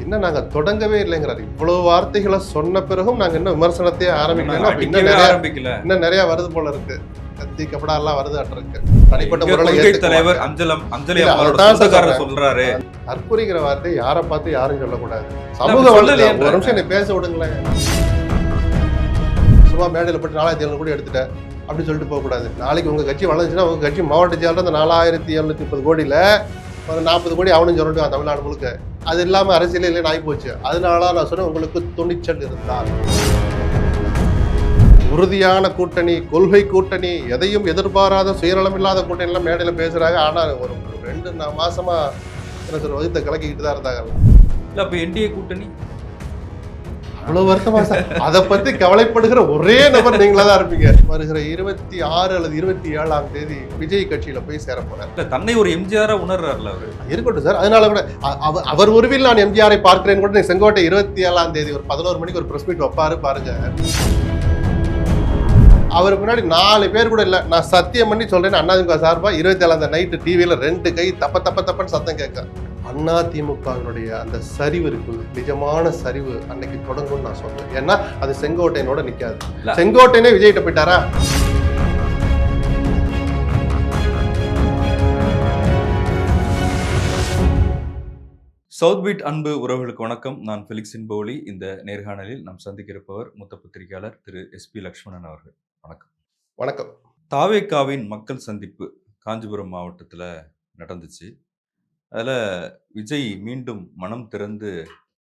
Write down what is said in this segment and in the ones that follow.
இன்னும் நாங்க தொடங்கவே இல்லைங்கிறாரு. இவ்வளவு வார்த்தைகளை சொன்ன பிறகும் நாங்க இன்னும் விமர்சனத்தையே ஆரம்பிக்கல. அப்ப இன்னும் நிறைய வருது போல இருக்கு. கத்தி கப்படா எல்லாம் வருது இருக்கு. தனிப்பட்ட முறையில தலைவர். அஞ்சலம் அஞ்சலி. சொல்றாரு. வார்த்தை யாரை பார்த்து யாரும் சொல்லக்கூடாது. சமூக வளர்ச்சி. ஒரு நிமிஷம் என்னை பேச விடுங்களேன். சும்மா மேடையில் போட்டு நாலாயிரத்தி எழுநூறு கோடி எடுத்துட்டேன். அப்படி சொல்லிட்டு போகக்கூடாது. நாளைக்கு உங்க கட்சி வளர்ந்துச்சுன்னா உங்க கட்சி மாவட்ட செயலர் அந்த நாலாயிரத்தி எழுநூத்தி முப்பது கோடியில ஒரு நாற்பது கோடி அவனும் சொல்லிட்டு தமிழ்நாடு முழுக்க. அது இல்லாம அரசியல் இல்லைன்னு ஆகி போச்சு அதனால நான் சொன்னேன் உங்களுக்கு துணிச்சல் இருந்தால். உறுதியான கூட்டணி கொள்கை கூட்டணி எதையும் எதிர்பாராத சுயநலம் இல்லாத கூட்டணிலாம் மேடையில் பேசுகிறாங்க ஆனால் ஒரு ரெண்டு நா- மாசமா என்ன சொல்ற வகுத்தை கலக்கிக்கிட்டு தான் இருந்தாங்க. இல்லை அப்போ என்டிஏ கூட்டணி? அவ்வளவு வருத்தமா சார். அதை பத்தி கவலைப்படுகிற ஒரே நபர் நீங்களா தான் இருப்பீங்க. வருகிற இருபத்தி ஆறு அல்லது இருபத்தி ஏழாம் தேதி விஜய் கட்சியில போய் சேர போறார். இல்ல தன்னை ஒரு எம்ஜிஆரா உணர்றாருல அவரு? இருக்கட்டும் சார். அதனால கூட அவர் உருவில் நான் எம்ஜிஆரை பார்க்கிறேன் கூட செங்கோட்டை இருபத்தி ஏழாம் தேதி ஒரு பதினோரு மணிக்கு ஒரு பிரஸ் மீட் வைப்பாரு பாருங்க. அவருக்கு முன்னாடி நாலு பேர் கூட இல்ல. நான் சத்தியம் பண்ணி சொல்றேன் அண்ணாதிமுக சார்பா இருபத்தி ஏழாம் நைட்டு டிவியில ரெண்டு கை தப்ப தப்ப தப்பன்னு சத்தம் கேட்க. அண்ணா திமுகவினுடைய அந்த சரிவு இருக்கு நிஜமான சரிவு அன்னைக்கு தொடங்கும்னு நான் சொல்றேன். ஏன்னா அது செங்கோட்டையனோட நிக்காது. செங்கோட்டையனே விஜய்கிட்ட போயிட்டாரா? சவுத் பீட் அன்பு உறவுகளுக்கு வணக்கம். நான் ஃபெலிக்ஸின் பவுலி இந்த நேர்காணலில் நாம் சந்திக்க இருப்பவர் மூத்த பத்திரிகையாளர் திரு எஸ்பி லக்ஷ்மணன் அவர்கள். வணக்கம். வணக்கம். தாவேக்காவின் மக்கள் சந்திப்பு காஞ்சிபுரம் மாவட்டத்தில் நடந்துச்சு. அதில் விஜய் மீண்டும் மனம் திறந்து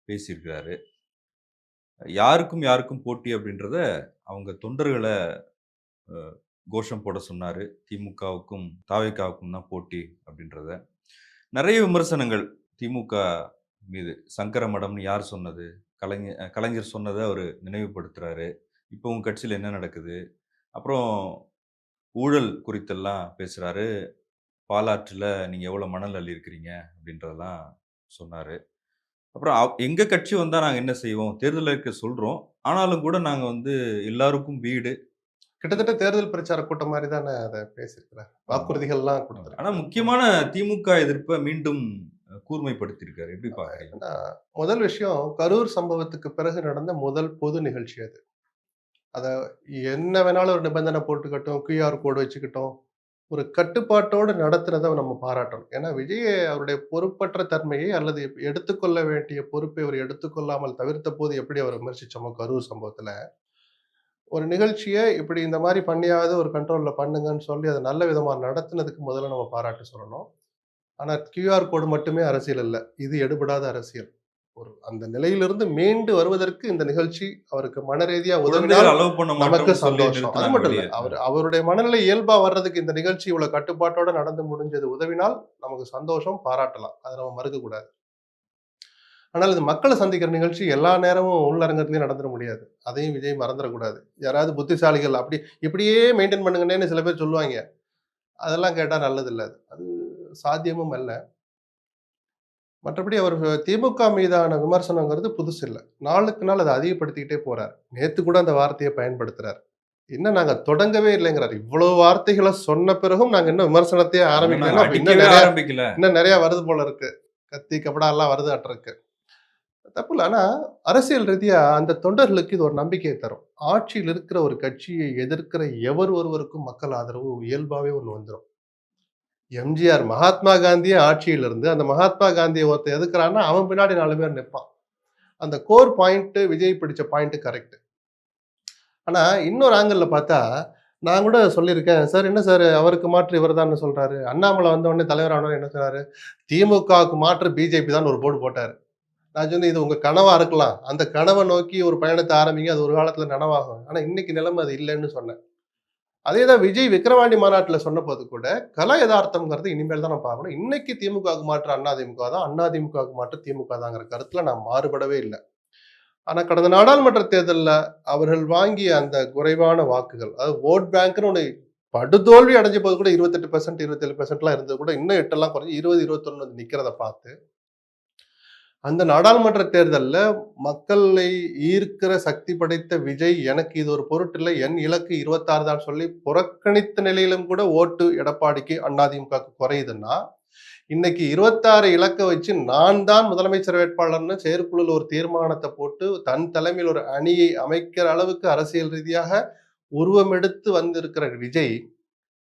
பேசியிருக்கிறாரு. யாருக்கும் யாருக்கும் போட்டி அப்படின்றத அவங்க தொண்டர்களை கோஷம் போட சொன்னார். திமுகவுக்கும் தாவேக்காவுக்கும் தான் போட்டி அப்படின்றத. நிறைய விமர்சனங்கள் திமுக மீது. சங்கர மடம்னு யார் சொன்னது? கலைஞர் கலைஞர் சொன்னதை அவர் நினைவுபடுத்துகிறாரு இப்போ உங்கள் கட்சியில் என்ன நடக்குது? அப்புறம் ஊழல் குறித்தெல்லாம் பேசுகிறாரு பாலாற்றில் நீங்கள் எவ்வளோ மணல் அள்ளி இருக்கிறீங்க அப்படின்றதெல்லாம் சொன்னார். அப்புறம் எங்கள் கட்சி வந்தால் நாங்கள் என்ன செய்வோம்? தேர்தல் இருக்க சொல்கிறோம் ஆனாலும் கூட நாங்கள் வந்து எல்லாருக்கும் வீடு. கிட்டத்தட்ட தேர்தல் பிரச்சார கூட்டம் மாதிரி தானே அதை பேசியிருக்கிறார். வாக்குறுதிகள்லாம் கொடுத்துருக்காரு ஆனால் முக்கியமான திமுக எதிர்ப்பை மீண்டும் கூர்மைப்படுத்தியிருக்காரு. எப்படி பார்க்குறீங்க? ஏன்னா, முதல் விஷயம் கரூர் சம்பவத்துக்கு பிறகு நடந்த முதல் பொது நிகழ்ச்சி அது. அத என்ன வேணாலும் ஒரு நிபந்தனை போட்டுக்கட்டும். கியூஆர் கோடு வச்சுக்கிட்டோம். ஒரு கட்டுப்பாட்டோடு நடத்துனதை நம்ம பாராட்டணும். ஏன்னா விஜய் அவருடைய பொறுப்பற்ற தன்மையை அல்லது எடுத்துக்கொள்ள வேண்டிய பொறுப்பை அவர் எடுத்துக்கொள்ளாமல் தவிர்த்த போது எப்படி அவர் விமர்சிச்சோமோ கரூர் சம்பவத்தில் ஒரு நிகழ்ச்சியை இப்படி இந்த மாதிரி பண்ணியாவது ஒரு கண்ட்ரோலில் பண்ணுங்கன்னு சொல்லி அதை நல்ல விதமாக நடத்துனதுக்கு முதல்ல நம்ம பாராட்டு சொல்லணும். ஆனால் கியூஆர் கோடு மட்டுமே அரசியல் இல்லை. இது எடுபடாத அரசியல். ஒரு அந்த நிலையிலிருந்து மீண்டு வருவதற்கு இந்த நிகழ்ச்சி அவருக்கு மனரீதியா உதவினால் நமக்கு சந்தோஷம். அது மட்டும் இல்ல. அவர் அவருடைய மனநிலை இயல்பா வர்றதுக்கு இந்த நிகழ்ச்சி இவ்வளவு கட்டுப்பாட்டோட நடந்து முடிஞ்சது உதவினால் நமக்கு சந்தோஷம் பாராட்டலாம். அதை நம்ம மறுக்க கூடாது ஆனால் இது மக்களை சந்திக்கிற நிகழ்ச்சி எல்லா நேரமும் உள்ளரங்கத்திலயும் நடந்துட முடியாது. அதையும் விஜய் மறந்துடக்கூடாது. யாராவது புத்திசாலிகள் அப்படி இப்படியே மெயின்டைன் பண்ணுங்கன்னு சில பேர் சொல்லுவாங்க. அதெல்லாம் கேட்டா நல்லது இல்ல அது அது சாத்தியமும் அல்ல. மற்றபடி அவர் திமுக மீதான விமர்சனங்கிறது புதுசு இல்லை. நாளுக்கு நாள் அதை அதிகப்படுத்திக்கிட்டே போறார். நேத்து கூட அந்த வார்த்தையை பயன்படுத்துறார். இன்னும் நாங்க தொடங்கவே இல்லைங்கிறார். இவ்வளவு வார்த்தைகளை சொன்ன பிறகும் நாங்க இன்னும் விமர்சனத்தையே ஆரம்பிக்கல. இன்னும் நிறைய வருது போல இருக்கு. கத்தி கபடா எல்லாம் வருது இருக்கு. தப்பு இல்லை. ஆனா அரசியல் ரீதியா அந்த தொண்டர்களுக்கு இது ஒரு நம்பிக்கையை தரும். ஆட்சியில் இருக்கிற ஒரு கட்சியை எதிர்க்கிற எவர் ஒருவருக்கும் மக்கள் ஆதரவு இயல்பாவே ஒன்று வந்துடும் எம்ஜிஆர் மகாத்மா காந்தியே ஆட்சியில் இருந்து அந்த மகாத்மா காந்தியை ஒருத்த எதுக்குறான்னா அவன் பின்னாடி நாலு பேர் நிற்பான். அந்த கோர் பாயிண்ட்டு விஜய் பிடிச்ச பாயிண்ட்டு கரெக்ட் ஆனால் இன்னொரு ஆங்கிளில் பார்த்தா நான் கூட சொல்லியிருக்கேன் சார் என்ன சார் அவருக்கு மாற்று இவர் தான் சொல்கிறாரு அண்ணாமலை வந்தவொடனே தலைவர் ஆனவொடனே என்ன சொன்னாரு திமுகவுக்கு மாற்று பிஜேபி தான் ஒரு போர்டு போட்டார். நான் சொன்னேன் இது உங்கள் கனவாக இருக்கலாம். அந்த கனவை நோக்கி ஒரு பயணத்தை ஆரம்பிங்க. அது ஒரு காலத்தில் நனவாகும். ஆனால் இன்னைக்கு நிலைமை அது இல்லைன்னு சொன்னேன். அதே தான் விஜய் விக்ரவாண்டி மாநாட்டில் சொன்ன போது கூட கல யதார்த்தம்ங்கிறது இனிமேல் தான் நம்ம பார்க்கணும். இன்னைக்கு திமுகவுக்கு மாற்று அண்ணா திமுக தான் அண்ணா மாற்று திமுக தாங்கிற கருத்தில் நான் மாறுபடவே இல்லை. ஆனால் கடந்த நாடாளுமன்ற தேர்தலில் அவர்கள் வாங்கிய அந்த குறைவான வாக்குகள் அதாவது ஓட் பேங்க்னு ஒன்று படுதோல்வி அடைஞ்ச போது கூட இருபத்தெட்டு பர்சன்ட் இருபத்தேழு பெர்சென்ட்லாம் இருந்தது கூட இன்னும் எட்டெல்லாம் குறைஞ்சி இருபது இருபத்தொன்னு வந்து பார்த்து அந்த நாடாளுமன்ற தேர்தலில் மக்களை ஈர்க்கிற சக்தி படைத்த விஜய் எனக்கு இது ஒரு பொருட்டில்லை என் இலக்கு இருபத்தாறு தான் சொல்லி புறக்கணித்த நிலையிலும் கூட ஓட்டு எடப்பாடிக்கு அண்ணாதிமுக குறையுதுன்னா இன்னைக்கு இருபத்தாறு இலக்கை வச்சு நான் தான் முதலமைச்சர் வேட்பாளர்னு செயற்குழுவில் ஒரு தீர்மானத்தை போட்டு தன் தலைமையில் ஒரு அணியை அமைக்கிற அளவுக்கு அரசியல் ரீதியாக உருவமெடுத்து வந்திருக்கிற விஜய்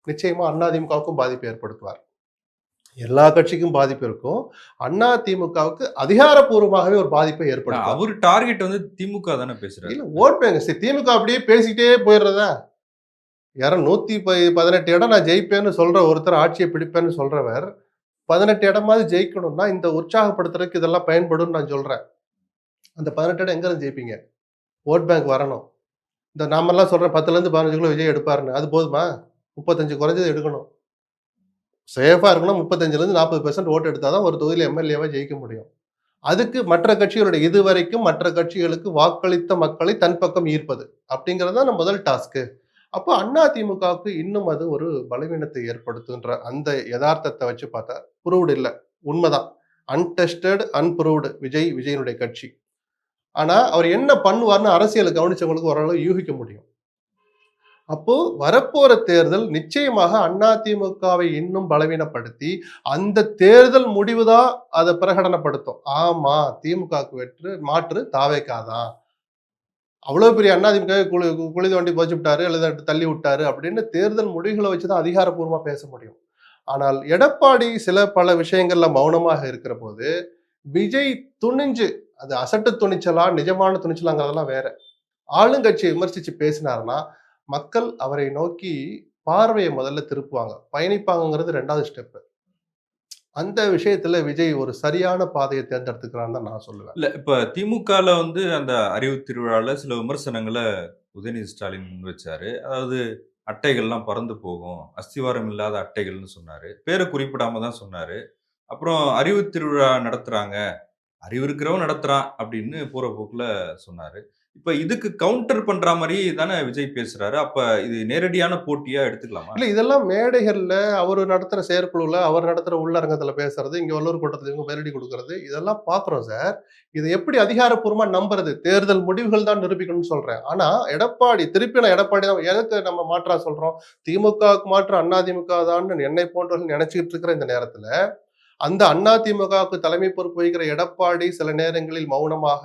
நிச்சயமா அதிமுகவுக்கும் பாதிப்பு ஏற்படுத்துவார். எல்லா கட்சிக்கும் பாதிப்பு இருக்கும். அண்ணா திமுகவுக்கு அதிகாரப்பூர்வமாகவே ஒரு பாதிப்பை ஏற்படுத்தும். அவர் டார்கெட் வந்து திமுக தானே பேசுறாரு. இல்ல ஓட் பேங்க சரி திமுக அப்படியே பேசிக்கிட்டே போயிடுறதா? யாரும் நூத்தி பதினெட்டு இடம் நான் ஜெயிப்பேன்னு சொல்ற ஒருத்தர் ஆட்சியை பிடிப்பேன்னு சொல்றவர் பதினெட்டு இடமாவது ஜெயிக்கணும்னா இந்த உற்சாகப்படுத்துறதுக்கு இதெல்லாம் பயன்படும் நான் சொல்றேன். அந்த பதினெட்டு இடம் எங்க இருந்து ஜெயிப்பீங்க? ஓட் பேங்க் வரணும். இந்த நாமெல்லாம் சொல்றேன் பத்துல இருந்து பதினஞ்சு கிலோ விஜய் எடுப்பாருன்னு. அது போதுமா? முப்பத்தஞ்சு குறைஞ்சது எடுக்கணும். சேஃபாக இருக்கணும். முப்பத்தஞ்சிலேருந்து நாற்பது பெர்சன்ட் ஓட்டு எடுத்தால் தான் ஒரு தொகுதியில் எம்எல்ஏவாக ஜெயிக்க முடியும். அதுக்கு மற்ற கட்சிகளுடைய இதுவரைக்கும் மற்ற கட்சிகளுக்கு வாக்களித்த மக்களை தன் பக்கம் ஈர்ப்பது அப்படிங்கிறது தான் முதல் டாஸ்க்கு அப்போ அண்ணா திமுகவுக்கு இன்னும் அது ஒரு பலவீனத்தை ஏற்படுத்துன்ற அந்த யதார்த்தத்தை வச்சு பார்த்தா ப்ரூவ்டு இல்லை. உண்மைதான். அன்டெஸ்டட் அன்ப்ரூவ்டு விஜய் விஜயனுடைய கட்சி. ஆனால் அவர் என்ன பண்ணுவார்னு அரசியலை கவனிச்சவங்களுக்கு ஓரளவு யூகிக்க முடியும். அப்போ வரப்போற தேர்தல் நிச்சயமாக அண்ணா திமுகவை இன்னும் பலவீனப்படுத்தி அந்த தேர்தல் முடிவுதான் அதை பிரகடனப்படுத்தும். ஆமா திமுகவுக்கு வெற்று மாற்று தாவேக்காதான் அவ்வளவு பெரிய அண்ணா திமுக குழி குழி தோண்டி போச்சு விட்டாரு அல்லது தள்ளி விட்டாரு அப்படின்னு தேர்தல் முடிவுகளை வச்சுதான் அதிகாரப்பூர்வமா பேச முடியும். ஆனால் எடப்பாடி சில பல விஷயங்கள்ல மௌனமாக இருக்கிற போது விஜய் துணிஞ்சு அது அசட்டு துணிச்சலா நிஜமான துணிச்சலாங்கிறதெல்லாம் வேற. ஆளுங்கட்சியை விமர்சிச்சு பேசினாருன்னா மக்கள் அவரை நோக்கி பார்வையை முதல்ல திருப்புவாங்க. பயணிப்பாங்கங்கிறது ரெண்டாவது ஸ்டெப்பு அந்த விஷயத்துல விஜய் ஒரு சரியான பாதையை தேர்ந்தெடுத்துக்கிறான்னு தான் நான் சொல்லுவேன். இல்ல இப்ப திமுகல வந்து அந்த அறிவு திருவிழால சில விமர்சனங்களை உதயநிதி ஸ்டாலின் முன் வச்சாரு. அதாவது அட்டைகள்லாம் பறந்து போகும். அஸ்திவாரம் இல்லாத அட்டைகள்னு சொன்னாரு. பேரை குறிப்பிடாம தான் சொன்னாரு. அப்புறம் அறிவு திருவிழா நடத்துறாங்க. அறிவு இருக்கிறவன் நடத்துறான் அப்படின்னு போற போக்குல சொன்னாரு. இப்ப இதுக்கு கவுண்டர் பண்ற மாதிரி தானே விஜய் பேசுறாரு. அப்ப இது நேரடியான போட்டியா எடுத்துக்கலாமா? இல்ல இதெல்லாம் மேடைகள்ல அவர் நடத்துற செயற்குழுல அவர் நடத்துற உள்ளரங்கத்துல பேசுறது இங்க வல்லூர் கூட்டத்துல இவங்க பேரடி கொடுக்கறது இதெல்லாம் பாக்குறோம் சார். இதை எப்படி அதிகாரப்பூர்வமா நம்புறது? தேர்தல் முடிவுகள் தான் நிரூபிக்கணும்னு சொல்றேன். ஆனா எடப்பாடி திருப்பி நான் எடப்பாடி தான் எதுக்கு நம்ம மாற்றா சொல்றோம்? திமுகவுக்கு மாற்று அண்ணா திமுக தான் என்னை போன்றவர்கள் நினைச்சுக்கிட்டு இருக்கிற இந்த நேரத்துல அந்த அண்ணா திமுகவுக்கு தலைமை பொறுப்பு வகிக்கிற எடப்பாடி சில நேரங்களில் மௌனமாக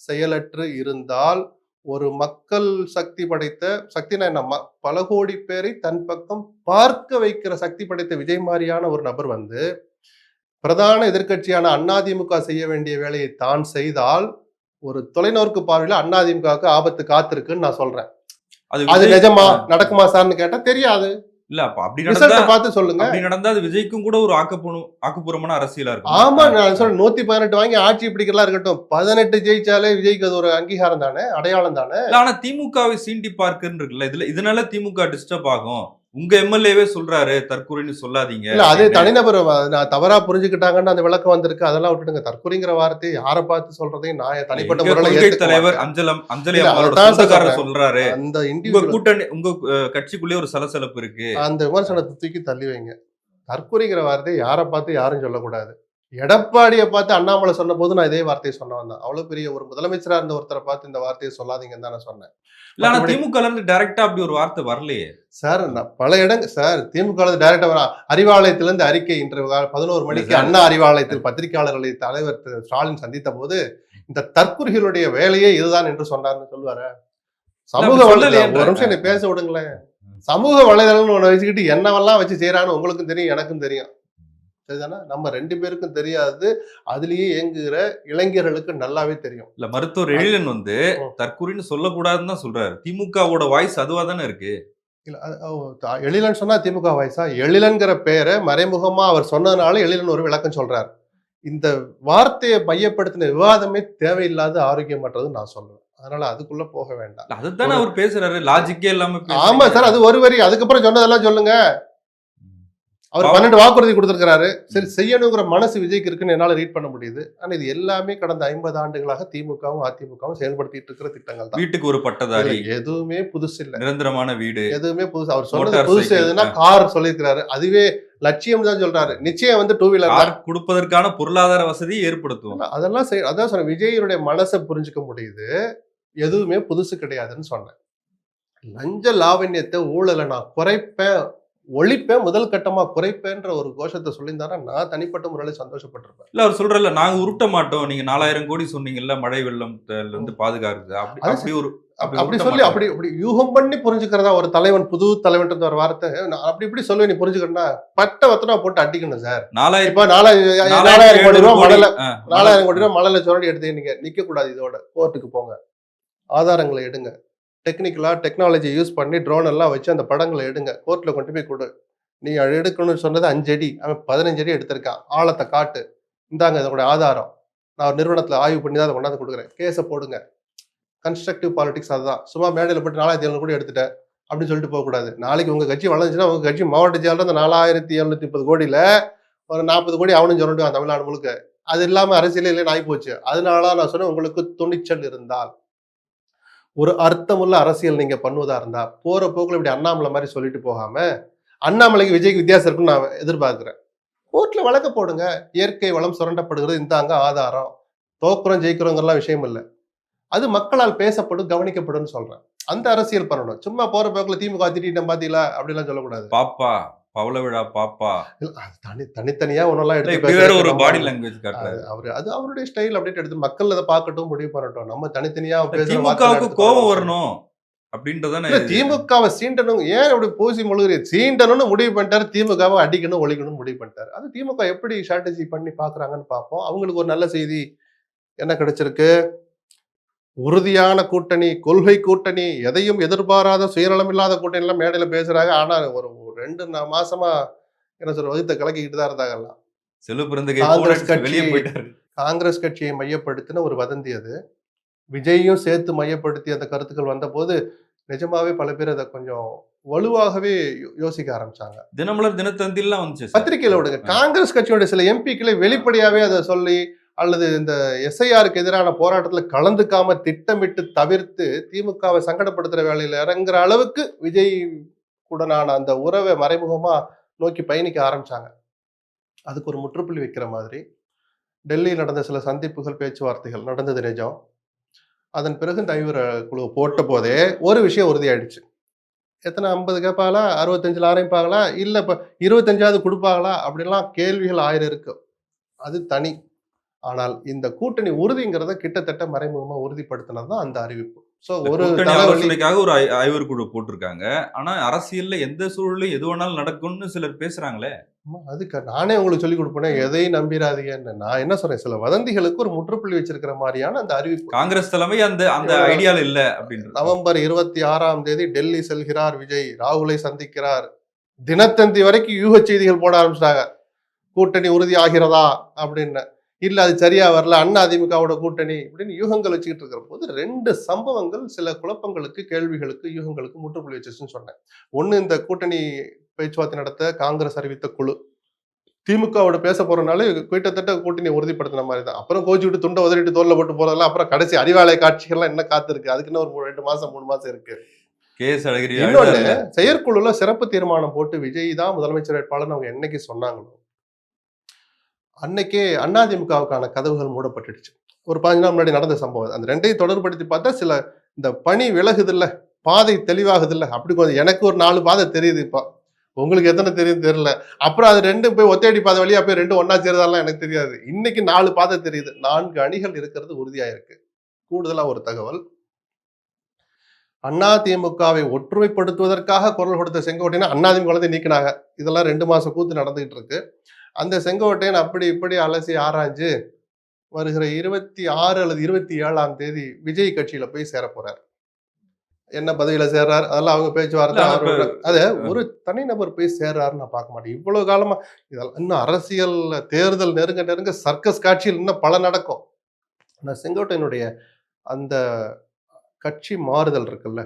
செயலற்று இருந்தால் ஒரு மக்கள் சக்தி படைத்த சக்தினா என்ன? பல கோடி பேரை தன் பக்கம் பார்க்க வைக்கிற சக்தி படைத்த விஜய் மாதிரியான ஒரு நபர் வந்து பிரதான எதிர்க்கட்சியான அதிமுக செய்ய வேண்டிய வேலையை தான் செய்தால் ஒரு தொலைநோக்கு பார்வையில அதிமுகவுக்கு ஆபத்து காத்திருக்குன்னு நான் சொல்றேன். அது நிஜமா நடக்குமா சார்னு கேட்டா தெரியாது. இல்ல அப்ப அப்படி நடந்தா பார்த்து சொல்லுங்க. அப்படி நடந்தா அது விஜய்க்கும் கூட ஒரு ஆக்கப்பூர்வ ஆக்கப்பூர்வமான அரசியலா இருக்கும். ஆமா நான் சொல்றேன் நூத்தி பதினெட்டு வாங்கி ஆட்சி பிடிக்கலாம் இருக்கட்டும் பதினெட்டு ஜெயிச்சாலே விஜய்க்கு அது ஒரு அங்கீகாரம் தானே அடையாளம் தானே? ஆனா திமுகவை சீண்டி பார்க்குன்னு இருக்குல்ல இதுல இதனால திமுக டிஸ்டர்ப் ஆகும். உங்க எம்எல்ஏவே சொல்றாரு தற்கொலைன்னு சொல்லாதீங்க இல்ல அது. தனிநபர் நான் தவறா புரிஞ்சுக்கிட்டாங்கன்னு அந்த விளக்கம் வந்திருக்கு அதெல்லாம் விட்டுடுங்க தற்கொலைங்கிற வார்த்தையை யாரை பார்த்து சொல்றதையும் நான் தனிப்பட்ட முறையில தலைவர். அஞ்சலம் அஞ்சலி சொல்றேன். சொல்றாரு அந்த உங்க கூட்டணி உங்க கட்சிக்குள்ளே ஒரு சலசலப்பு இருக்கு அந்த விமர்சனத்தை தூக்கி தள்ளி வைங்க தற்கொலைங்கிற வார்த்தையை யாரை பார்த்து யாரும் சொல்லக்கூடாது எடப்பாடியை பார்த்து அண்ணாமலை சொன்ன போது நான் இதே வார்த்தையை சொன்ன வந்தேன். அவ்வளவு பெரிய ஒரு முதலமைச்சரா இருந்த ஒருத்தரை பார்த்து இந்த வார்த்தையை சொல்லாதீங்கன்னு தான் நான் சொன்னேன். இல்ல திமுக இருந்து டைரக்டா அப்படி ஒரு வார்த்தை வரலையே. சார் பல இடங்க சார் திமுக டைரக்டா வரா அறிவாலயத்திலிருந்து அறிக்கை இன்று பதினோரு மணிக்கு. அண்ணா அறிவாலயத்தில் பத்திரிகையாளர்களை தலைவர் ஸ்டாலின் சந்தித்த போது இந்த தற்குறிகளுடைய வேலையே இதுதான் என்று சொன்னார்னு சொல்லுவாரு. சமூக வலைதளம். ஒரு நிமிஷம் என்னை பேச விடுங்களேன். சமூக வலைதளம்னு ஒண்ணு வச்சுக்கிட்டு என்னவெல்லாம் வச்சு செய்யறான்னு உங்களுக்கும் தெரியும் எனக்கும் தெரியும். சரிதானே நம்ம ரெண்டு பேருக்கும் தெரியாது. அதுலயே இயங்குகிற இளைஞர்களுக்கு நல்லாவே தெரியும். இல்ல மருத்துவர் எழிலன் வந்து ம். தற்கொலைன்னு சொல்லக்கூடாதுன்னு தான் சொல்றாரு. திமுகவோட வாய்ஸ் அதுவா தானே இருக்கு? இல்ல எழிலன் சொன்னா திமுக வாய்ஸா? எழிலன்கிற பேரை மறைமுகமா அவர் சொன்னதுனால எழிலன் ஒரு விளக்கம் சொல்றார். இந்த வார்த்தையை மையப்படுத்தின விவாதமே தேவையில்லாத ஆரோக்கியமற்றதுன்னு நான் சொல்லுவேன் அதனால அதுக்குள்ள போக வேண்டாம். அதுதானே அவர் பேசுறாரு. லாஜிக்கே இல்லாம ஆமா சார் அது ஒரு வரி. அதுக்கப்புறம் சொன்னதெல்லாம் சொல்லுங்க. அவர். பன்னெண்டு வாக்குறுதி கொடுத்திருக்கிறாரு. சரி செய்யணுங்கிற மனசு விஜய்க்கு இருக்குன்னு என்னால ரீட் பண்ண முடியுது. ஆனா இது எல்லாமே கடந்த ஐம்பது ஆண்டுகளாக திமுகவும் அதிமுகவும் செயல்படுத்திட்டு இருக்கிற திட்டங்கள் தான். வீட்டுக்கு ஒரு பட்டதாரி. எதுவுமே புதுசு இல்ல. நிரந்தரமான வீடு. எதுவுமே புதுசு. அவர் சொன்னது புதுசு சைக்கிள். எதுனா கார் சொல்லியிருக்கிறாரு. அதுவே லட்சியம் தான் சொல்றாரு. நிச்சயம் வந்து டூ வீலர் கார் கொடுப்பதற்கான பொருளாதார வசதியை ஏற்படுத்தும். அதெல்லாம் செய் அதான் சொன்னேன். விஜயனுடைய மனசை புரிஞ்சுக்க முடியுது. எதுவுமே புதுசு கிடையாதுன்னு சொன்னேன். லஞ்ச லாவண்யத்தை ஊழலை நான் குறைப்பேன். ஒழிப்பேன் முதல் கட்டமா குறைப்பேன்ற ஒரு கோஷத்தை சொல்லியிருந்தாரா நான் தனிப்பட்ட முறையில சந்தோஷப்பட்டிருப்பேன். இல்ல அவர் சொல்றல நாங்க உருட்ட மாட்டோம். நீங்க நாலாயிரம் கோடி சொன்னீங்கல்ல மழை வெள்ளம்ல இருந்து பாதுகாக்குது. அப்படி ஒரு அப்படி சொல்லி. அப்படி அப்படி யூகம் பண்ணி புரிஞ்சுக்கிறதா ஒரு தலைவன் புது தலைவன் ஒரு வார்த்தை. நான் அப்படி இப்படி சொல்லுவேன் நீ புரிஞ்சுக்கணும்னா பட்ட வத்தனா போட்டு அடிக்கணும் சார். நாலாயிரம் இப்ப நாலாயிரம் கோடி ரூபாய் மணல ஆ, நாலாயிரம் கோடி ரூபாய் மணல சுரண்டி எடுத்து நீங்க நிக்க கூடாது இதோட. கோர்ட்டுக்கு போங்க. ஆதாரங்களை எடுங்க. டெக்னிக்கலாக டெக்னாலஜி யூஸ் பண்ணி ட்ரோன் எல்லாம் வச்சு அந்த படங்களை எடுங்க. கோர்ட்டில் கொண்டு போய் கொடு. நீ எடுக்கணும்னு சொன்னது அஞ்சு அடி அவன் பதினஞ்சு அடி எடுத்திருக்கான். ஆழத்தை காட்டு. இந்தாங்க இதோட ஆதாரம். நான் ஒரு நிறுவனத்தில் ஆய்வு பண்ணி தான் அதை கொண்டாந்து கொடுக்குறேன். கேஸை போடுங்க. கன்ஸ்ட்ரக்டிவ் பாலிடிக்ஸ் அதுதான். சும்மா மேடையில் போட்டு நாலாயிரத்தி எழுநூறு கோடி எடுத்துட்டேன். அப்படின்னு சொல்லிட்டு போகக்கூடாது. நாளைக்கு உங்கள் கட்சி வளர்ந்துச்சுன்னா உங்கள் கட்சி மாவட்ட செயலர் அந்த நாலாயிரத்தி எழுநூத்தி முப்பது கோடியில் ஒரு நாற்பது கோடி அவனும் சொல்லிட்டு தமிழ்நாடு முழுக்க. அது இல்லாமல் அரசியலே இல்லைன்னு ஆகி போச்சு அதனால நான் சொன்னேன் உங்களுக்கு துணிச்சல் இருந்தால். ஒரு அர்த்தமுள்ள அரசியல் நீங்கள் பண்ணுவதா இருந்தா போகிற போக்கில் இப்படி அண்ணாமலை மாதிரி சொல்லிட்டு போகாம அண்ணாமலைக்கு விஜய்க்கு வித்தியாசம் இருக்குன்னு நான் எதிர்பார்க்குறேன். கோர்ட்டில் வழக்க போடுங்க. இயற்கை வளம் சுரண்டப்படுகிறது இந்தாங்க ஆதாரம். தோக்குறோம் ஜெயிக்கிறோங்கிறலாம் விஷயம் இல்லை. அது மக்களால் பேசப்படும் கவனிக்கப்படும் சொல்றேன். அந்த அரசியல் பண்ணணும். சும்மா போற போக்குல திமுக திட்டம் பாத்தீங்களா? அப்படிலாம் சொல்லக்கூடாது. பாப்பா பவள விழா பாப்பா தனி தனித்தனியா ஒன்னெல்லாம் எடுத்து இப்படி வேற ஒரு பாடி லாங்குவேஜ் காட்டுறாரு. அது அவரு அது அவருடைய ஸ்டைல் அப்படின்ட்டு எடுத்து மக்கள் அதை பார்க்கட்டும் முடிவு பண்ணட்டும். நம்ம தனித்தனியா திமுகவுக்கு கோபம் வரணும் அப்படின்றதானே திமுகவை சீண்டணும். ஏன் அப்படி பூசி முழுகிறீ? சீண்டணும்னு முடிவு பண்ணிட்டாரு திமுகவை அடிக்கணும் ஒழிக்கணும்னு முடிவு பண்ணிட்டாரு. அது திமுக எப்படி ஸ்ட்ராட்டஜி பண்ணி பாக்குறாங்கன்னு பார்ப்போம். அவங்களுக்கு ஒரு நல்ல செய்தி என்ன கிடைச்சிருக்கு? உறுதியான கூட்டணி கொள்கை கூட்டணி எதையும் எதிர்பாராத சுயநலம் இல்லாத கூட்டணி எல்லாம் மேடையில பேசுறாங்க. ஆனா ஒரு ரெண்டு மாசமா என்ன சொல்ற வகுத்த கலக்கிக்கிட்டு தான் இருந்தாங்க எல்லாம். செல்வ பிறந்தகை காங்கிரஸ் கட்சி- போயிட்டாரு. காங்கிரஸ் கட்சியை மையப்படுத்தின ஒரு வதந்தி அது. விஜயையும் சேர்த்து மையப்படுத்தி அந்த கருத்துக்கள் வந்தபோது நிஜமாவே பல பேர் அதை கொஞ்சம் வலுவாகவே யோசிக்க ஆரம்பிச்சாங்க. தினமலர் தினத்தந்திலாம் வந்துச்சு. பத்திரிகையில விடுங்க. காங்கிரஸ் கட்சியோட சில எம்பிக்களை வெளிப்படையாவே அதை சொல்லி அல்லது இந்த எஸ்ஐஆருக்கு எதிரான போராட்டத்துல கலந்துக்காம திட்டமிட்டு தவிர்த்து திமுகவை சங்கடப்படுத்துற வேலையில இறங்குற அளவுக்கு விஜய் உடனான அந்த உறவை மறைமுகமாக நோக்கி பயணிக்க ஆரம்பித்தாங்க அதுக்கு ஒரு முற்றுப்புள்ளி வைக்கிற மாதிரி. டெல்லியில் நடந்த சில சந்திப்புகள் பேச்சுவார்த்தைகள் நடந்தது நிஜம். அதன் பிறகு இந்த குழு போட்ட போதே ஒரு விஷயம் உறுதியாயிடுச்சு. எத்தனை ஐம்பது கேட்பாங்களா அறுபத்தஞ்சில் ஆரம்பிப்பாங்களா இல்லை இப்போ இருபத்தஞ்சாவது கொடுப்பாங்களா? அப்படிலாம் கேள்விகள் ஆயிரம் இருக்கு. அது தனி. ஆனால் இந்த கூட்டணி உறுதிங்கிறத கிட்டத்தட்ட மறைமுகமாக உறுதிப்படுத்தினது தான் அந்த அறிவிப்பு. ஸோ ஒரு கூட்டணி தலைவலி ஆலோசனைக்காக ஒரு ஆய்- ஆய்வர் குழு போட்டிருக்காங்க. ஆனா அரசியல்ல எந்த சூழலும் எது வேணாலும் நடக்கும்னு சிலர் பேசுறாங்களே. அதுக்கு நானே உங்களுக்கு சொல்லி கொடுப்பேனே எதையும் நம்பிராதீங்கன்னு. நான் என்ன சொல்றேன் சில வதந்திகளுக்கு ஒரு முற்றுப்புள்ளி வச்சிருக்கிற மாதிரியான அந்த அறிவிப்பு. காங்கிரஸ் தலைமை அந்த அந்த ஐடியால இல்ல அப்படின்றது. நவம்பர் இருபத்தி ஆறாம் தேதி டெல்லி செல்கிறார் விஜய். ராகுலை சந்திக்கிறார். தினத்தந்தி வரைக்கும் யூக செய்திகள் போட ஆரம்பிச்சிட்டாங்க. கூட்டணி உறுதி ஆகிறதா அப்படின்னு. இல்ல அது சரியா வரல அண்ணா அதிமுகவோட கூட்டணி அப்படின்னு யூகங்கள் வச்சுக்கிட்டு இருக்கிற போது ரெண்டு சம்பவங்கள் சில குழப்பங்களுக்கு கேள்விகளுக்கு யூகங்களுக்கு முற்றுப்புள்ளி வச்சுச்சுன்னு சொன்னேன். ஒண்ணு இந்த கூட்டணி பேச்சுவார்த்தை நடத்த காங்கிரஸ் அறிவித்த குழு. திமுகவோட பேச போறனால கிட்டத்தட்ட கூட்டணி உறுதிப்படுத்தின மாதிரி தான். அப்புறம் கோச்சு விட்டு துண்டை உதறிட்டு தோல்ல போட்டு போறதெல்லாம் அப்புறம் கடைசி அறிவாலய காட்சிகள்லாம் என்ன காத்திருக்கு? அதுக்கு இன்னும் ஒரு ரெண்டு மாசம் மூணு மாசம் இருக்கு. அழுதாருல. செயற்குழுல சிறப்பு தீர்மானம் போட்டு விஜய் தான் முதலமைச்சர் வேட்பாளர்னு அவங்க என்னைக்கு சொன்னாங்களோ அன்னைக்கே அதிமுகவுக்கான கதவுகள் மூடப்பட்டுடுச்சு. ஒரு பதினஞ்சு நாள் முன்னாடி நடந்த சம்பவம். அந்த ரெண்டையும் தொடர்படுத்தி பார்த்தா சில இந்த பணி விலகுதில்ல பாதை தெளிவாகுதில்ல. அப்படி கொஞ்சம் எனக்கு ஒரு நாலு பாதை தெரியுது இப்போ. உங்களுக்கு எத்தனை தெரியும் தெரியல. அப்புறம் அது ரெண்டு போய் ஒத்தையடி பாதை வழியா போய் ரெண்டும் ஒன்னா சேருதாலாம் எனக்கு தெரியாது. இன்னைக்கு நாலு பாதை தெரியுது. நான்கு அணிகள் இருக்கிறது உறுதியாயிருக்கு. கூடுதலா ஒரு தகவல். அண்ணா திமுகவை ஒற்றுமைப்படுத்துவதற்காக குரல் கொடுத்த செங்கோட்டையினா அண்ணா நீக்கினாங்க. இதெல்லாம் ரெண்டு மாசம் கூத்து நடந்துகிட்டு இருக்கு. அந்த செங்கோட்டையன் அப்படி இப்படி அலசி ஆராய்ஞ்சு வருகிற இருபத்தி ஆறு அல்லது இருபத்தி ஏழாம் தேதி விஜய் கட்சியில போய் சேர போறார். என்ன பதவியில சேர்றார்? அதெல்லாம் அவங்க பேச்சுவார்த்தை அது ஒரு தனிநபர் போய் சேர்றாருன்னு நான் பார்க்க மாட்டேன். இவ்வளவு காலமா இதெல்லாம் இன்னும் அரசியல் தேர்தல் நெருங்க நெருங்க சர்க்கஸ் காட்சியில் இன்னும் பல நடக்கும். ஆனால் செங்கோட்டையனுடைய அந்த கட்சி மாறுதல் இருக்குல்ல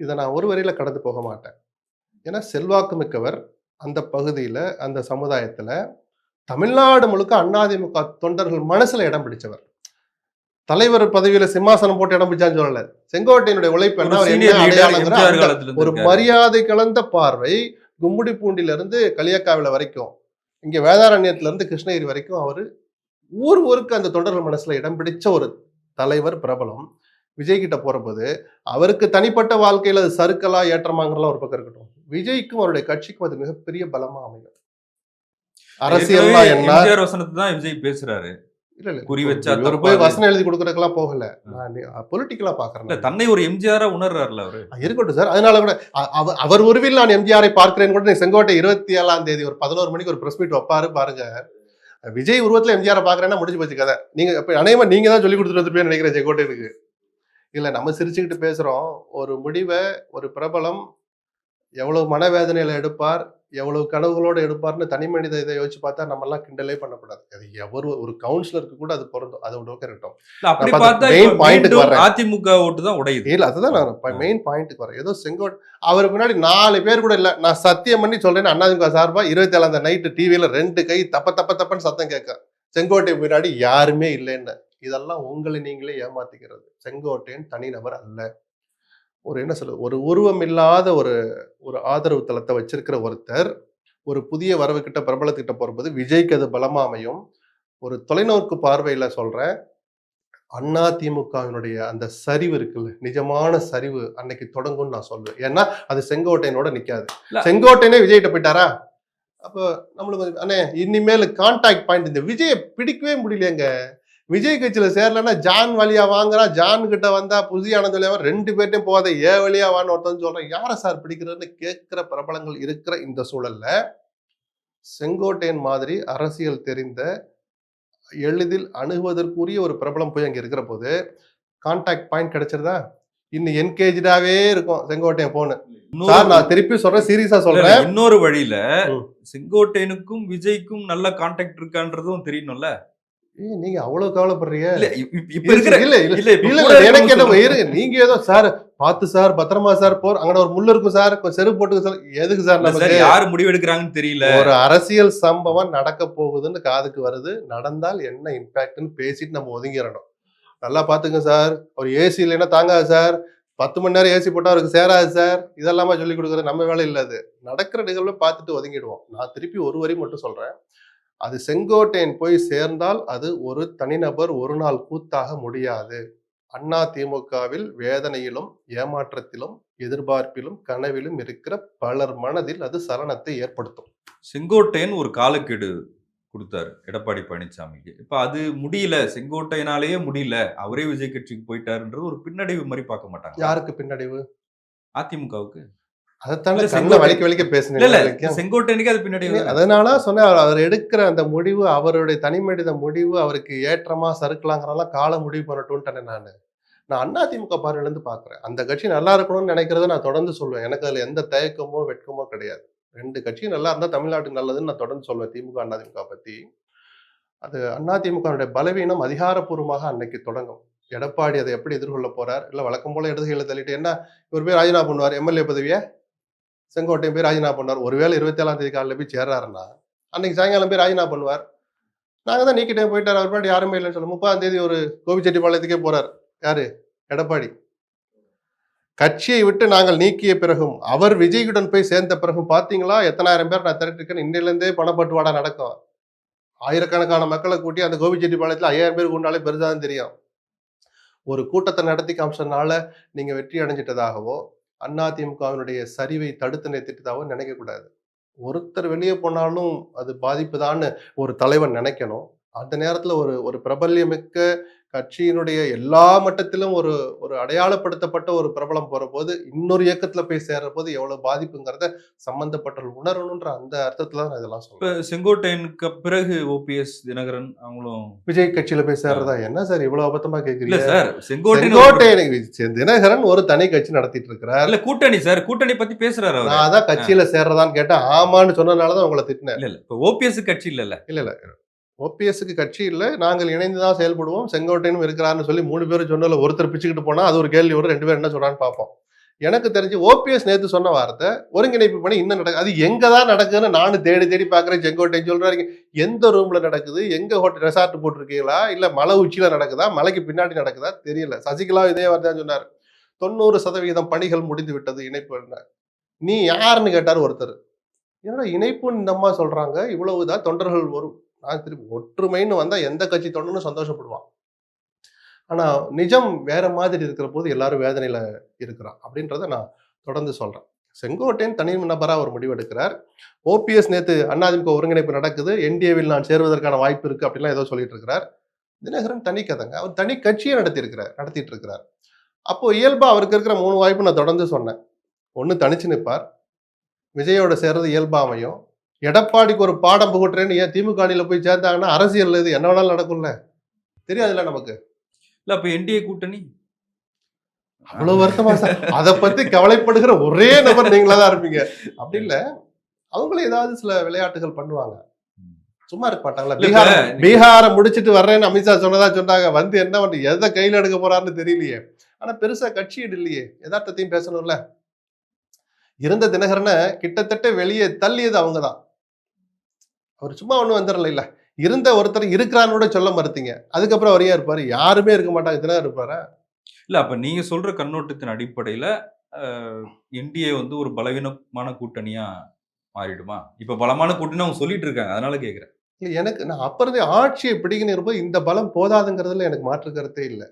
இதை நான் ஒரு வரியில கடந்து போக மாட்டேன். ஏன்னா செல்வாக்கு மிக்கவர் அந்த பகுதியில அந்த சமுதாயத்துல தமிழ்நாடு முழுக்க அண்ணாதிமுக தொண்டர்கள் மனசுல இடம் பிடிச்சவர். தலைவர் பதவியில சிம்மாசனம் போட்டு இடம் பிடிச்சான்னு சொல்லல. செங்கோட்டையனுடைய உழைப்பு என்ன? ஒரு. மரியாதை கலந்த பார்வை கும்முடி பூண்டில இருந்து களியக்காவில வரைக்கும் இங்க வேதாரண்யத்துல இருந்து கிருஷ்ணகிரி வரைக்கும் அவரு ஊர் ஊருக்கு அந்த தொண்டர்கள் மனசுல இடம் பிடிச்ச ஒரு தலைவர் பிரபலம். விஜய் கிட்ட போறபோது அவருக்கு தனிப்பட்ட வாழ்க்கையில அது சறுக்கலா ஏற்றமாங்கிறலாம் ஒரு பக்கம் இருக்கட்டும். விஜய்க்கும் அவருடைய கட்சிக்கும் அது மிகப்பெரிய பலமா அமையும். அரசியல்னா ஏற்கனவே என்ன வசனத்தை தான் விஜய் பேசுறாரு. இல்ல இல்ல. குறி வச்சா போய். வசனம் எழுதி கொடுக்கறதுக்கெல்லாம் போகல. நான் பொலிட்டிக்கலா பாக்குறேன் தன்னை ஒரு எம்ஜிஆரா உணர்றாருல அவரு. இருக்கட்டும் சார். அதனால கூட அவர் உருவில் நான் எம்ஜிஆரை பார்க்கிறேன் கூட செங்கோட்டை இருபத்தி ஏழாம் தேதி ஒரு பதினோரு மணிக்கு ஒரு பிரஸ் மீட் வைப்பாரு பாருங்க. விஜய் உருவத்துல எம்ஜிஆரை பாக்குறேன்னா முடிஞ்சு போச்சு கதை. நீங்க இப்ப அநேகமா நீங்க தான் சொல்லி கொடுத்துட்டு வந்துருப்பேன்னு நினைக்கிறேன் செங்கோட்டையனுக்கு. இல்ல நம்ம சிரிச்சுக்கிட்டு பேசுறோம். ஒரு முடிவை ஒரு பிரபலம் எவ்வளவு மனவேதனையில எடுப்பார் எவ்வளவு கனவுகளோட எடுப்பார்னு தனி மனித இதை யோசிச்சு பார்த்தா நம்ம எல்லாம் கிண்டலே பண்ணக்கூடாது. அது எவர் ஒரு கவுன்சிலருக்கு கூட அது பொருந்தும். அது பக்கம் இருக்கட்டும். இல்ல அப்படி நான் பார்த்தா main இப்ப point க்கு மீண்டும் வர்றேன். அதிமுக ஓட்டு தான் உடையுது. இல்ல அதுதான் நான் மெயின் பாயிண்ட்டுக்கு வரேன் ஏதோ செங்கோட் அவருக்கு முன்னாடி நாலு பேர் கூட இல்ல. நான் சத்தியம் பண்ணி சொல்றேன் அண்ணாதிமுக சார்பா இருபத்தி ஏழாம் நைட்டு டிவியில ரெண்டு கை தப்ப தப்ப தப்பன்னு சத்தம் கேட்க. செங்கோட்டை முன்னாடி யாருமே இல்லைன்னு. இதெல்லாம் உங்களை நீங்களே ஏமாத்திக்கிறது. செங்கோட்டையன் தனிநபர் அல்ல. ஒரு என்ன சொல்றது ஒரு உருவம் இல்லாத ஒரு ஒரு ஆதரவு தளத்தை வச்சிருக்கிற ஒருத்தர் ஒரு புதிய வரவு கிட்ட பிரபலத்துக்கிட்ட போகும்போது விஜய்க்கு அது பலமா அமையும். ஒரு தொலைநோக்கு பார்வையில சொல்றேன் அண்ணா திமுகவினுடைய அந்த சரிவு இருக்குல்ல நிஜமான சரிவு அன்னைக்கு தொடங்கும்னு நான் சொல்லுவேன் ஏன்னா அது செங்கோட்டையனோட இல்ல. செங்கோட்டையனே விஜய்கிட்ட போயிட்டாரா? அப்போ நம்மளுக்கு அண்ணே இனிமேல் கான்டாக்ட் பாயிண்ட் இந்த விஜயை பிடிக்கவே முடியலையேங்க. விஜய் கட்சியில சேரலன்னா ஜான் வழியா வாங்குறா ஜான் கிட்ட வந்தா புதிய ஆனந்த் வழியா ரெண்டு பேர்ட்டையும் போகாத ஏ வழியா வான்னு ஒருத்தன் சொல்றேன். யாரை சார் பிடிக்கிறதுன்னு கேட்கிற பிரபலங்கள் இருக்கிற இந்த சூழல்ல செங்கோட்டையன் மாதிரி அரசியல் தெரிந்த எளிதில் அணுகுவதற்குரிய ஒரு பிரபலம் போய் அங்க இருக்கிற போது கான்டாக்ட் பாயிண்ட் கிடைச்சிருதா? இன்னும் என்கேஜாவே இருக்கும் செங்கோட்டையன் போன சார் நான் திருப்பி சொல்றேன் சீரியஸா சொல்றேன். இன்னொரு வழியில. செங்கோட்டையனுக்கும் விஜய்க்கும் நல்ல கான்டாக்ட் இருக்கான்றதும் தெரியணும்ல? நீங்க அவ்வளவு கவலைப்படுறீங்க. இல்ல இப்- இப்- இப்ப இருக்கிற இல்ல இல்ல இல்ல எனக்கு என்ன இருங்க நீங்க ஏதோ சார் பார்த்து சார் பத்திரமா சார் போர் அங்க ஒரு முள்ளு இருக்கும் சார் கொஞ்சம் செருப்பு போட்டுக்க சார் எதுக்கு சார் நமக்கு? யாரு முடிவு எடுக்கிறாங்கன்னு தெரியல. ஒரு அரசியல் சம்பவம் நடக்க போகுதுன்னு காதுக்கு வருது நடந்தால் என்ன இம்பாக்ட்னு பேசிட்டு நம்ம ஒதுங்கிடணும். நல்லா பாத்துங்க சார் ஒரு ஏசி இல்லைன்னா தாங்காது சார் பத்து மணி நேரம் ஏசி போட்டா அவருக்கு சேராது சார் இதெல்லாமா சொல்லி கொடுக்குறது நம்ம வேலை இல்ல அது. நடக்கிற நிகழ்வை பார்த்துட்டு ஒதுங்கிடுவோம். நான் திருப்பி ஒரு வரி மட்டும் சொல்றேன். அது செங்கோட்டையன் போய் சேர்ந்தால் அது ஒரு தனிநபர் ஒரு நாள் கூத்தாக முடியாது. அண்ணா திமுகவில் வேதனையிலும் ஏமாற்றத்திலும் எதிர்பார்ப்பிலும் கனவிலும் இருக்கிற பலர் மனதில் அது சலனத்தை ஏற்படுத்தும். செங்கோட்டையன் ஒரு காலக்கெடு கொடுத்தாரு எடப்பாடி பழனிசாமிக்கு இப்ப அது முடியல செங்கோட்டையனாலேயே முடியல அவரே விஜய் கட்சிக்கு போயிட்டாருன்றது ஒரு பின்னடைவு மாதிரி பார்க்க மாட்டாங்க யாருக்கு பின்னடைவு? அதிமுகவுக்கு. அதைத்தானே கண்ணை வலிக்க வலிக்க பேசுனேன் அது பின்னடைவு தானே. அதனால சொன்னேன் அவர் எடுக்கிற அந்த முடிவு அவருடைய தனிமனித முடிவு அவருக்கு ஏற்றமா சறுக்கலாங்கிறதெல்லாம் கால முடிவு பண்ணட்டும்ட்டானே நான். நான் அதிமுக பார்வையிலேருந்து பார்க்குறேன். அந்த கட்சி நல்லா இருக்கணும்னு நினைக்கிறத நான் தொடர்ந்து சொல்லுவேன் எனக்கு அதில் எந்த தயக்கமோ வெட்கமோ கிடையாது. ரெண்டு கட்சியும் நல்லா இருந்தால் தமிழ்நாட்டுக்கு நல்லதுன்னு நான் தொடர்ந்து சொல்லுவேன் திமுக அதிமுக பற்றி அது அதிமுகவுடைய பலவீனம் அதிகாரப்பூர்வமாக அன்னைக்கு தொடங்கும். எடப்பாடி அதை எப்படி எதிர்கொள்ள போறார்? இல்லை வழக்கம் போல இடது கையில் தள்ளிட்டு என்ன இவர் போய் ராஜினாமா பண்ணுவார்? எம்எல்ஏ பதவியை? செங்கோட்டையும் போய் ராஜினாமா பண்ணுவார் ஒருவேளை இருபத்தி ஏழாம் தேதி காலையில் போய் சேர்றாருன்னா அன்னைக்கு சாயங்காலம் போய் ராஜினாமா பண்ணுவார். நாங்கள் தான் நீக்கிட்டே போயிட்டார். அவர் பாட்டு யாருமே இல்லைன்னு சொல்ல முப்பதாம் தேதி ஒரு கோபிச்செட்டிப்பாளையத்துக்கே போறார். யாரு? எடப்பாடி. கட்சியை விட்டு நாங்கள் நீக்கிய பிறகும் அவர் விஜய்யுடன் போய் சேர்ந்த பிறகும் பார்த்தீங்களா எத்தனாயிரம் பேர் நான் திரட்டிருக்கேன். இன்னிலேருந்தே பணப்பட்டுவாடா நடக்கும். ஆயிரக்கணக்கான மக்களை கூட்டி அந்த கோபிச்செட்டிப்பாளையத்தில் ஐயாயிரம் பேர் கொண்டாலே பெருசாக தெரியும். ஒரு கூட்டத்தை நடத்தி காமிச்சதுனால நீங்கள் வெற்றி அடைஞ்சிட்டதாகவோ அதிமுகவினுடைய சரிவை தடுத்து நிறுத்திட்டதாகவும் நினைக்கக்கூடாது. ஒருத்தர் வெளியே போனாலும் அது பாதிப்புதான்னு ஒரு தலைவன் நினைக்கணும். அந்த நேரத்தில் ஒரு ஒரு பிரபல்யமிக்க கட்சியினுடைய எல்லா மட்டத்திலும் ஒரு ஒரு அடையாளப்படுத்தப்பட்ட ஒரு பிரபலம் போற போது இன்னொரு இயக்கத்துல போய் சேர்ற போது எவ்வளவு பாதிப்புங்கிறத சம்பந்தப்பட்டவர்கள் உணரணுன்ற அந்த அர்த்தத்துல தான் நான் இதெல்லாம் சொல்றேன். இப்ப செங்கோட்டையனுக்கு பிறகு ஓபிஎஸ் தினகரன் அவங்களும் விஜய் கட்சியில போய் சேர்றதா? என்ன சார் இவ்வளவு அபத்தமா கேக்குறீங்க? சார் செங்கோட்டையன் ஒரு- செங்கோட்டையன் தினகரன் ஒரு தனி கட்சி நடத்திட்டு இருக்கிறார் இல்ல கூட்டணி சார் கூட்டணி பத்தி பேசுறாரு நான் அதான் கட்சியில சேர்றதான்னு கேட்டேன். ஆமான்னு சொன்னதுனாலதான் உங்களை திட்டினேன். இல்ல இல்ல இப்ப ஓபிஎஸ் கட்சி இல்ல இல்ல இல்ல. ஓபிஎஸ்க்கு கட்சி இல்லை நாங்கள் இணைந்து தான் செயல்படுவோம் செங்கோட்டையனும் இருக்கிறாருன்னு சொல்லி மூணு பேரும் சொன்னதில் ஒருத்தர் பிச்சுக்கிட்டு போனால் அது ஒரு கேள்வி வரும் ரெண்டு பேரும் என்ன சொல்கிறான்னு பார்ப்போம். எனக்கு தெரிஞ்சு ஓபிஎஸ் நேற்று சொன்ன வார்த்தை ஒருங்கிணைப்பு பண்ணி இன்னும் நடக்கு அது எங்கே தான் நடக்குதுன்னு நானும் தேடி தேடி பார்க்குறேன். செங்கோட்டையன் சொல்கிறாரு எந்த ரூமில் நடக்குது? எங்கே ஹோட்டல் ரெசார்ட் போட்டிருக்கீங்களா? இல்லை மலை உச்சியில் நடக்குதா? மலைக்கு பின்னாடி நடக்குதா? தெரியல. சசிகலா இதே வார்த்தை தான் சொன்னார். தொண்ணூறு சதவீதம் பணிகள் முடிந்து விட்டது இணைப்பு என்ன நீ யாருன்னு கேட்டார் ஒருத்தர். என்னடா இணைப்புன்னு இந்த அம்மா சொல்றாங்க? இவ்வளவுதான் தொண்டர்கள் வரும். நான் திருப்பி ஒற்றுமைன்னு வந்தால் எந்த கட்சி தொண்டனும் சந்தோஷப்படுவான். ஆனால் நிஜம் வேற மாதிரி இருக்கிற போது எல்லாரும் வேதனையில் இருக்கிறான் அப்படின்றத நான் தொடர்ந்து சொல்கிறேன் செங்கோட்டையன் தனி நபராக ஒரு முடிவெடுக்கிறார். ஓபிஎஸ் நேத்து அதிமுக ஒருங்கிணைப்பு நடக்குது. என்டிஏவில் நான் சேருவதற்கான வாய்ப்பு இருக்குது அப்படிலாம் ஏதோ சொல்லிட்டு இருக்கிறார். தினகரன் தனி கதைங்க. அவர் தனி கட்சியை நடத்தியிருக்கிறார் நடத்திட்டு இருக்கிறார். அப்போ இயல்பாக அவருக்கு இருக்கிற மூணு வாய்ப்பு நான் தொடர்ந்து சொன்னேன். ஒன்று தனிச்சு நிற்பார் விஜயோட சேர்றது இயல்பாக அமையும். எடப்பாடிக்கு ஒரு பாடம் புகட்டுறேன்னு ஏன் திமுக அணியில போய் சேர்ந்தாங்கன்னா அரசியல் இது என்ன வேணாலும் நடக்கும்ல? தெரியாதுல்ல நமக்கு. இல்ல அப்ப என்டிஏ கூட்டணி? அவ்வளவு வருத்தமா சார். அதை பத்தி கவலைப்படுகிற ஒரே நபர் நீங்களா தான் இருப்பீங்க. அப்படி இல்ல. அவங்களும் ஏதாவது சில விளையாட்டுகள் பண்ணுவாங்க. சும்மா இருக்க மாட்டாங்களா? பீகார் பீகாரை முடிச்சிட்டு வர்றேன்னு அமித்ஷா சொன்னதா சொன்னாங்க. வந்து என்ன பண்ணி எதை கையில எடுக்க போறாருன்னு தெரியலையே. ஆனா பெருசா கட்சியீடு இல்லையே. யதார்த்தத்தையும் பேசணும்ல. இருந்த தினகரனை கிட்டத்தட்ட வெளியே தள்ளியது அவங்கதான். அவர் சும்மா ஒண்ணும் வந்துடல இல்ல. இருந்த ஒருத்தர் இருக்கிறான்னு கூட சொல்ல மறுத்தீங்க. அதுக்கப்புறம் அவர் ஏன் இருப்பாரு. யாருமே இருக்க மாட்டாங்க. தினகர் இருப்பாரா? இல்ல அப்ப நீங்க சொல்ற கண்ணோட்டத்தின் அடிப்படையில என்டிஏ வந்து ஒரு பலவீனமான கூட்டணியா மாறிடுமா? இப்ப பலமான கூட்டணி அவங்க சொல்லிட்டு இருக்காங்க. அதனால கேக்குறேன். இல்ல எனக்கு நான் அப்ப இருந்தே ஆட்சியை பிடிக்கணும் இருப்போது இந்த பலம் போதாதுங்கிறதுல எனக்கு மாற்று கருத்தே இல்லை.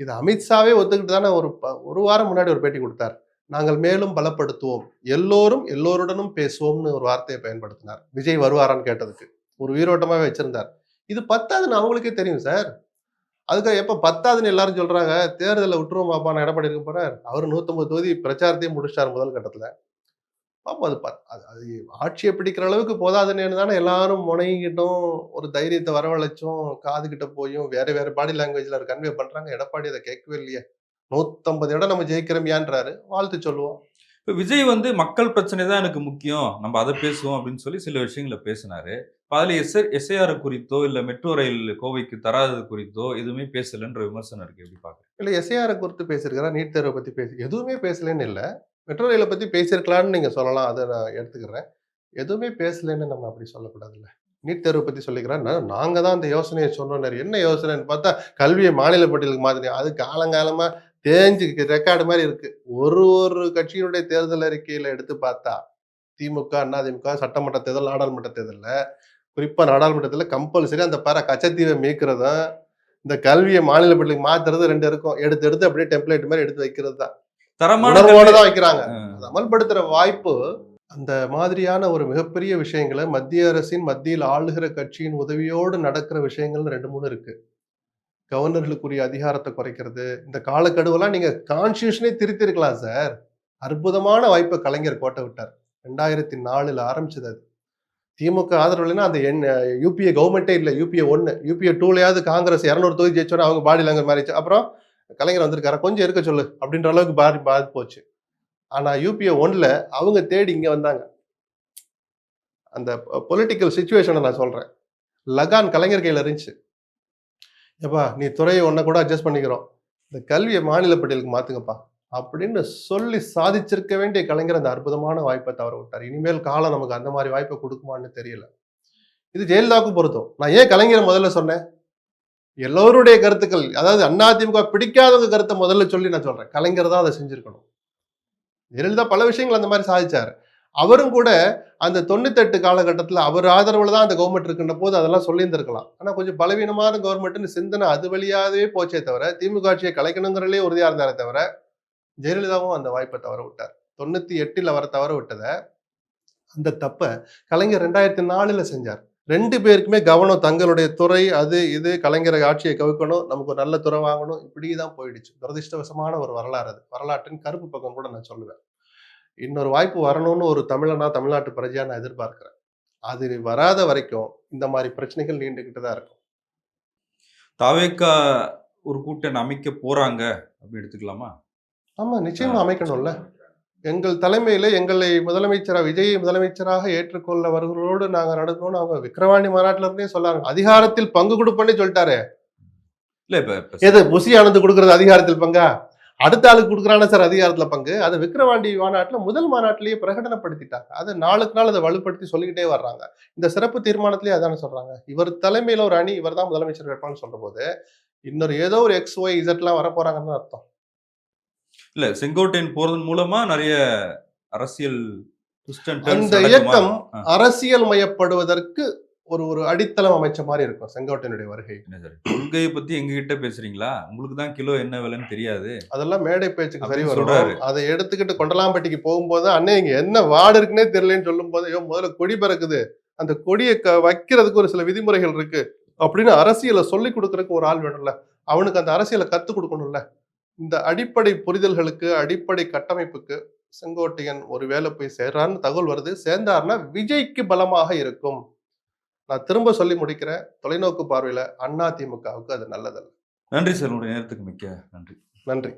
இது அமித்ஷாவே ஒத்துக்கிட்டு தானே ஒரு ஒரு வாரம் முன்னாடி ஒரு பேட்டி கொடுத்தார். நாங்கள் மேலும் பலப்படுத்துவோம். எல்லோரும் எல்லோருடனும் பேசுவோம்னு ஒரு வார்த்தையை பயன்படுத்தினார். விஜய் வருவாரான்னு கேட்டதுக்கு. ஒரு உயிரோட்டமாவே வச்சிருந்தார். இது பத்தாதுன்னு அவங்களுக்கே தெரியும் சார் அதுக்கு எப்போ பத்தாதுன்னு எல்லாரும் சொல்கிறாங்க தேர்தலில் விட்டுருவோம் பாப்பா நான் எடப்பாடி இருக்க போறார் அவர் நூற்றம்பது தொகுதி பிரச்சாரத்தையும் முடிச்சிட்டார் முதல் கட்டத்தில். பாப்போம் அது பத்- அது அது ஆட்சியை பிடிக்கிற அளவுக்கு போதாதுன்னு தானே எல்லாரும் முனைகிட்டும் ஒரு தைரியத்தை வரவழைச்சும் காதுகிட்ட போயும் வேறு வேறு பாடி லாங்குவேஜில் கன்வே பண்ணுறாங்க எடப்பாடி அதை கேட்கவே இல்லையே. நூத்தம்பது இடம் நம்ம ஜெயிக்கிறோமியான்றாரு. வாழ்த்து சொல்லுவோம். இப்ப விஜய் வந்து மக்கள் பிரச்சனை தான் எனக்கு முக்கியம். நம்ம அதை பேசுவோம் அப்படின்னு சொல்லி சில விஷயங்களை பேசினாரு. இப்ப அதுல எஸ் எஸ்ஐஆர் குறித்தோ இல்ல மெட்ரோ ரயில் கோவைக்கு தராதது குறித்தோ எதுவுமே பேசலன்ற விமர்சனம் இருக்கு. எப்படி பாக்குறேன் இல்ல எஸ்ஐஆரை குறித்து பேசியிருக்கிறா நீட் தேர்வை பத்தி பேசி எதுவுமே பேசலன்னு இல்லை. மெட்ரோ ரயிலை பத்தி பேசியிருக்கலாம்னு நீங்க சொல்லலாம். அதை நான் எடுத்துக்கிறேன். எதுவுமே பேசலன்னு நம்ம அப்படி சொல்லக்கூடாதுல்ல. நீட் தேர்வை பத்தி சொல்லிக்கிறேன் நான் நாங்க தான் அந்த யோசனையை சொன்னோம். என்ன யோசனைன்னு பார்த்தா கல்வியை மாநில பட்டியலுக்கு மாதிரி அது காலங்காலமா தேஞ்சு ரெக்கார்டு மாதிரி இருக்கு. ஒரு ஒரு கட்சியினுடைய தேர்தல் அறிக்கையில எடுத்து பார்த்தா திமுக அதிமுக சட்டமன்ற தேர்தல் நாடாளுமன்ற தேர்தல்ல குறிப்பா நாடாளுமன்றத்துல கம்பல்சரி அந்த பார கச்சத்தீவை மீட்கிறதும் இந்த கல்வியை மாநில பள்ளிக்கு மாத்துறது ரெண்டு இருக்கும். எடுத்து எடுத்து அப்படியே டெம்ப்ளேட் மாதிரி எடுத்து வைக்கிறது தான் தான் வைக்கிறாங்க. அமல்படுத்துற வாய்ப்பு அந்த மாதிரியான ஒரு மிகப்பெரிய விஷயங்களை மத்திய அரசின் மத்தியில் ஆளுகிற கட்சியின் உதவியோடு நடக்கிற விஷயங்கள் ரெண்டு மூணு இருக்கு. கவர்னர்களுக்குரிய அதிகாரத்தை குறைக்கிறது. இந்த காலக்கெடுவெல்லாம் நீங்கள் கான்ஸ்டியூஷனே திருத்திருக்கலாம் சார் அற்புதமான வாய்ப்பை கலைஞர் கோட்டை விட்டார். ரெண்டாயிரத்தி நாலில் ஆரம்பிச்சது அது. திமுக ஆதரவு இல்லைன்னா அந்த என் யூபிஏ கவர்மெண்ட்டே இல்லை. யூபிஏ ஒன்று யூபிஏ டூலையாவது காங்கிரஸ் இரநூறு தொகுதி ஜெயிச்சோன்னா அவங்க பாடி லாங்குவேஜ் மாறிச்சு அப்புறம் கலைஞர் வந்திருக்காரு. கொஞ்சம் இருக்க சொல்லு அப்படின்ற அளவுக்கு பாதி பாதி போச்சு. ஆனால் யூபிஏ ஒன்ல அவங்க தேடி இங்கே வந்தாங்க. அந்த பொலிட்டிக்கல் சுச்சுவேஷனை நான் சொல்கிறேன் லகான் கலைஞர் கையில் இருந்துச்சு. ஏப்பா நீ துறையை ஒன்றை கூட அட்ஜஸ்ட் பண்ணிக்கிறோம். இந்த கல்வியை மாநில பட்டியலுக்கு மாற்றுங்கப்பா அப்படின்னு சொல்லி சாதிச்சிருக்க வேண்டிய கலைஞர் அந்த அற்புதமான வாய்ப்பை தவற விட்டார். இனிமேல் காலம் நமக்கு அந்த மாதிரி வாய்ப்பை கொடுக்குமான்னு தெரியல. இது ஜெயலலிதாவுக்கு பொருத்தம். நான் ஏன் கலைஞரை முதல்ல சொன்னேன்? எல்லோருடைய கருத்துக்கள் அதாவது அதிமுக பிடிக்காதவங்க கருத்தை முதல்ல சொல்லி நான் சொல்றேன். கலைஞர் தான் அதை செஞ்சிருக்கணும். ஜெயலலிதா பல விஷயங்கள் அந்த மாதிரி சாதிச்சார். அவரும் கூட அந்த தொண்ணூத்தெட்டு காலகட்டத்தில் அவர் ஆதரவில் தான் அந்த கவர்மெண்ட் இருக்கின்ற போது அதெல்லாம் சொல்லியிருந்திருக்கலாம். ஆனால் கொஞ்சம் பலவீனமான கவர்மெண்ட்னு சிந்தனை அது வழியாவே போச்சே தவிர திமுக ஆட்சியை கலைக்கணுங்கிறதுலே உறுதியாக இருந்தாரே தவிர ஜெயலலிதாவும் அந்த வாய்ப்பை தவற விட்டார். தொண்ணூற்றி எட்டில் அவரை தவற விட்டதை அந்த தப்பை கலைஞர் ரெண்டாயிரத்தி நாலில் செஞ்சார். ரெண்டு பேருக்குமே கவனம் தங்களுடைய துறை அது இது கலைஞரை ஆட்சியை கவிக்கணும் நமக்கு ஒரு நல்ல துறை வாங்கணும் இப்படி தான் போயிடுச்சு. துரதிருஷ்டவசமான ஒரு வரலாறு அது. வரலாற்றின் கருப்பு பக்கம் கூட நான் சொல்லுவேன். இன்னொரு வாய்ப்பு வரணும்னு ஒரு தமிழனா தமிழ்நாட்டு பிரஜையா நான் எதிர்பார்க்கிறேன். அது வராத வரைக்கும் இந்த மாதிரி பிரச்சனைகள் நீண்டுகிட்டு தான் இருக்கும். தாவேக்கா ஒரு கூட்டணி அமைக்க போறாங்க அப்படி எடுத்துக்கலாமா? ஆமா நிச்சயமா அமைக்கணும்ல. எங்கள் தலைமையில எங்களை முதலமைச்சரா விஜயை முதலமைச்சராக ஏற்றுக்கொள்ளவர்களோடு நாங்க நடக்கணும்னு அவங்க விக்கிரவாண்டி மாநாட்டுல இருந்தே சொல்லாங்க அதிகாரத்தில் பங்கு கொடுப்பேன்னு சொல்லிட்டாரு. இல்ல இப்ப இப்ப எது புசி ஆனந்த் கொடுக்கறது அதிகாரத்தில் பங்கா? அடுத்த ஆளுக்கு கொடுக்குறான சார் அதிகாரத்துல பங்கு. அது விக்கிரவாண்டி மாநாட்டுல முதல் மாநாட்டிலேயே பிரகடனப்படுத்திட்டாங்க. அதை நாளுக்கு நாள் அதை வலுப்படுத்தி சொல்லிக்கிட்டே வர்றாங்க. இந்த சிறப்பு தீர்மானத்திலேயே அதானே சொல்றாங்க. இவர் தலைமையில ஒரு அணி இவர் தான் முதலமைச்சர் வேட்பாளர்னு சொல்ற போது இன்னொரு ஏதோ ஒரு எக்ஸ் ஒய் இசட்லாம் வர போறாங்கன்னு அர்த்தம். இல்ல செங்கோட்டையன் போறதன் மூலமா நிறைய அரசியல் அந்த? இயக்கம். அரசியல் மயப்படுவதற்கு ஒரு ஒரு அடித்தளம் அமைச்ச மாதிரி இருக்கும் செங்கோட்டையனுடைய வருகை. கொள்கையை பத்தி எங்ககிட்ட பேசுறீங்களா? உங்களுக்கு தான் கிலோ என்ன விலைன்னு தெரியாது. அதெல்லாம் மேடை பேச்சுக்கு சரி வரும். அதை எடுத்துக்கிட்டு கொண்டலாம்பட்டிக்கு போகும்போது அண்ணே இங்க என்ன வார்டு இருக்குன்னே தெரியலன்னு சொல்லும் போது ஐயோ முதல்ல கொடி பறக்குது. அந்த கொடியை க- வைக்கிறதுக்கு ஒரு சில விதிமுறைகள் இருக்கு. அப்படின்னு அரசியலை சொல்லி கொடுக்கறதுக்கு ஒரு ஆள் வேணும்ல. அவனுக்கு அந்த அரசியலை கத்து கொடுக்கணும்ல. இந்த அடிப்படை புரிதல்களுக்கு அடிப்படை கட்டமைப்புக்கு செங்கோட்டையன் ஒருவேளை போய் சேர்றான்னு தகவல் வருது. சேர்ந்தாருன்னா விஜய்க்கு பலமாக இருக்கும். நான் திரும்ப சொல்லி முடிக்கிறேன் தொலைநோக்கு பார்வையில அண்ணா திமுகவுக்கு அது நல்லதல்ல. நன்றி சார். உங்களுடைய நேரத்துக்கு மிக்க நன்றி. நன்றி.